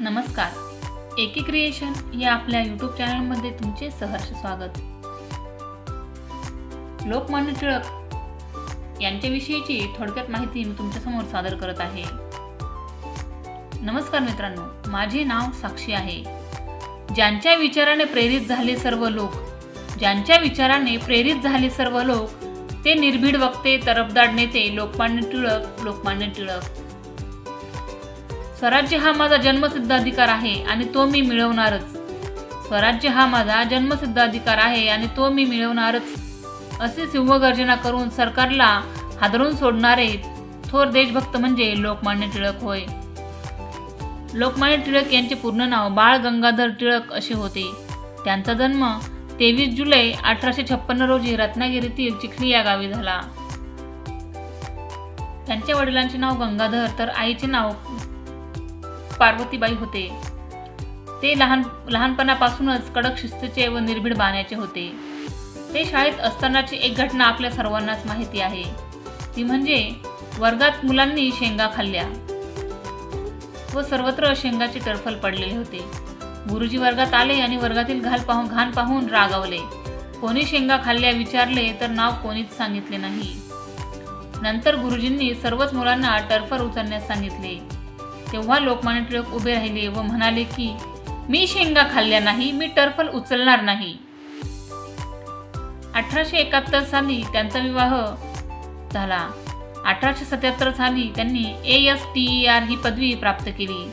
नमस्कार. एकी क्रिएशन या आपल्या यूट्यूब चॅनलमध्ये तुमचे सहर्ष स्वागत. लोकमान्य टिळक यांच्याविषयीची थोडक्यात माहिती मी तुमच्यासमोर सादर करत आहे. नमस्कार मित्रांनो माझे नाव साक्षी आहे. ज्यांच्या विचाराने प्रेरित झाले सर्व लोक ज्यांच्या विचाराने प्रेरित झाले सर्व लोक ते निर्भीड वक्ते तरफदार नेते लोकमान्य टिळक लोकमान्य टिळक. स्वराज्य हा माझा जन्मसिद्ध अधिकार आहे आणि तो मी मिळवणारच. स्वराज्य हा माझा जन्मसिद्ध अधिकार आहे आणि तो मी मिळवणारच. असे सिंहगर्जना करून सरकारला हादरून सोडणारे थोर देशभक्त म्हणजे लोकमान्य टिळक होय. लोकमान्य टिळक यांचे पूर्ण नाव बाळ गंगाधर टिळक असे होते. त्यांचा जन्म तेवीस जुलै अठराशे छप्पन्न रोजी रत्नागिरीतील चिखली या गावी झाला. त्यांच्या वडिलांचे नाव गंगाधर तर आईचे नाव पार्वतीबाई होते. ते लहान लहानपणापासूनच कडक शिस्तीचे व निर्भीड बाण्याचे होते. ते शाळेत असतानाची एक घटना आपल्या सर्वांनाच माहिती आहे. ती म्हणजे वर्गात मुलांनी शेंगा खाल्ल्या व सर्वत्र शेंगाचे टरफल पडलेले होते. गुरुजी वर्गात आले आणि वर्गातील घाल पाहून घाण पाहून रागावले. कोणी शेंगा खाल्ल्या विचारले तर नाव कोणीच सांगितले नाही. नंतर गुरुजींनी सर्वच मुलांना टर्फर उचलण्यास सांगितले. तेव्हा लोकमान्य टिळक उभे राहिले व म्हणाले की मी शेंगा खाल्ल्या नाही मी टर्फल उचलणार नाही. अठराशे एकाहत्तर साली त्यांचा विवाह झाला. अठराशे सत्याहत्तर साली त्यांनी ए एस टी आर ही पदवी प्राप्त केली.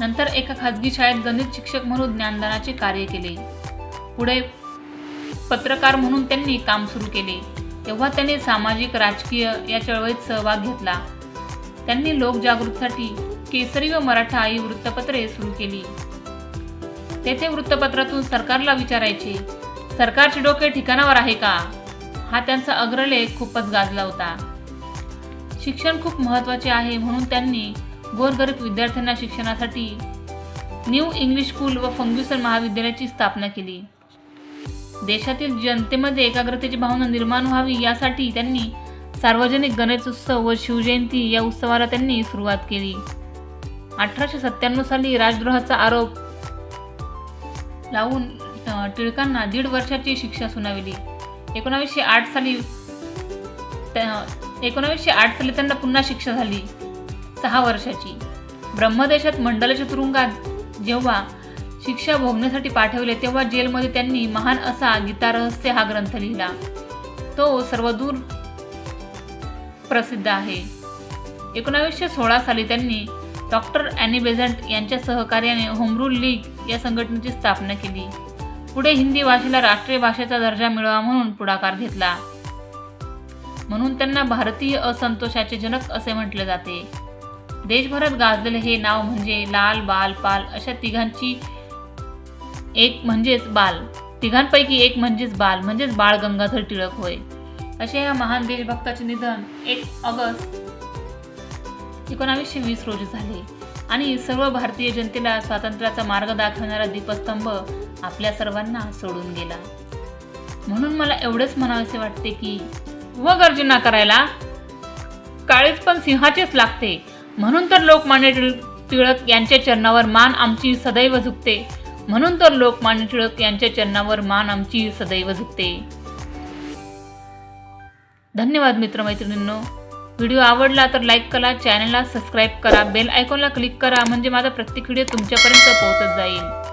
नंतर एका खाजगी शाळेत गणित शिक्षक म्हणून ज्ञानदानाचे कार्य केले. पुढे पत्रकार म्हणून त्यांनी काम सुरू केले. तेव्हा त्यांनी सामाजिक राजकीय या चळवळीत सहभाग घेतला. त्यांनी लोकजागृतीसाठी केसरी व मराठा ही वृत्तपत्रे सुरू केली. तेथे वृत्तपत्रातून सरकारला विचारायचे सरकारचे डोके ठिकाणावर आहे का हा त्यांचा अग्रलेख खूपच गाजला होता. शिक्षण खूप महत्त्वाचे आहे म्हणून त्यांनी गोरगरीब विद्यार्थ्यांना शिक्षणासाठी न्यू इंग्लिश स्कूल व फंग्युसन महाविद्यालयाची स्थापना केली. देशातील जनतेमध्ये एकाग्रतेची भावना निर्माण व्हावी यासाठी त्यांनी सार्वजनिक गणेश उत्सव व शिवजयंती या उत्सवाला त्यांनी सुरुवात केली. अठराशे सत्त्याण्णव साली राजद्रोहाचा आरोप लावून टिळकांना दीड वर्षाची शिक्षा सुनावली. एकोणावीसशे आठ साली एकोणावीसशे आठ साली त्यांना पुन्हा शिक्षा झाली सहा वर्षाची. ब्रह्मदेशात मंडलाच्या तुरुंगात जेव्हा शिक्षा भोगण्यासाठी पाठवले तेव्हा जेलमध्ये त्यांनी महान असा गीतारहस्य हा ग्रंथ लिहिला. तो सर्वदूर प्रसिद्ध आहे. एकोणावीसशे सोळा साली त्यांनी डॉक्टर ॲनी बेझंट यांच्या सहकार्याने होमरूल लीग या संघटनेची स्थापना केली. पुढे हिंदी भाषेला राष्ट्रीय भाषेचा दर्जा मिळवा म्हणून पुढाकार घेतला. म्हणून त्यांना भारतीय असंतोषाचे जनक असे म्हटले जाते. देशभरात गाजलेले हे नाव म्हणजे लाल बाल पाल अशा तिघांची एक म्हणजेच बाल. तिघांपैकी एक म्हणजेच बाल म्हणजेच बाळ गंगाधर टिळक होय. असे या महान देशभक्ताचे निधन एक ऑगस्ट एकोणावीसशे वीस रोजी झाले. आणि सर्व भारतीय जनतेला स्वातंत्र्याचा मार्ग दाखवणारा दीपस्तंभ आपल्या सर्वांना सोडून गेला. म्हणून मला एवढेच म्हणावेसे वाटते की व गर्जना करायला काळीच पण सिंहाचेच लागते. म्हणून तर लोकमान्य टिळक यांच्या चरणावर मान आमची सदैव झुकते. म्हणून तर लोकमान्य टिळक यांच्या चरणावर मान आमची सदैव झुकते. धन्यवाद मित्रमैत्रिणींनो. व्हिडिओ आवडला तर लाईक करा चॅनलला सबस्क्राईब करा बेल आयकॉनला क्लिक करा म्हणजे माझा प्रत्येक व्हिडिओ तुमच्यापर्यंत पोहोचत जाईल.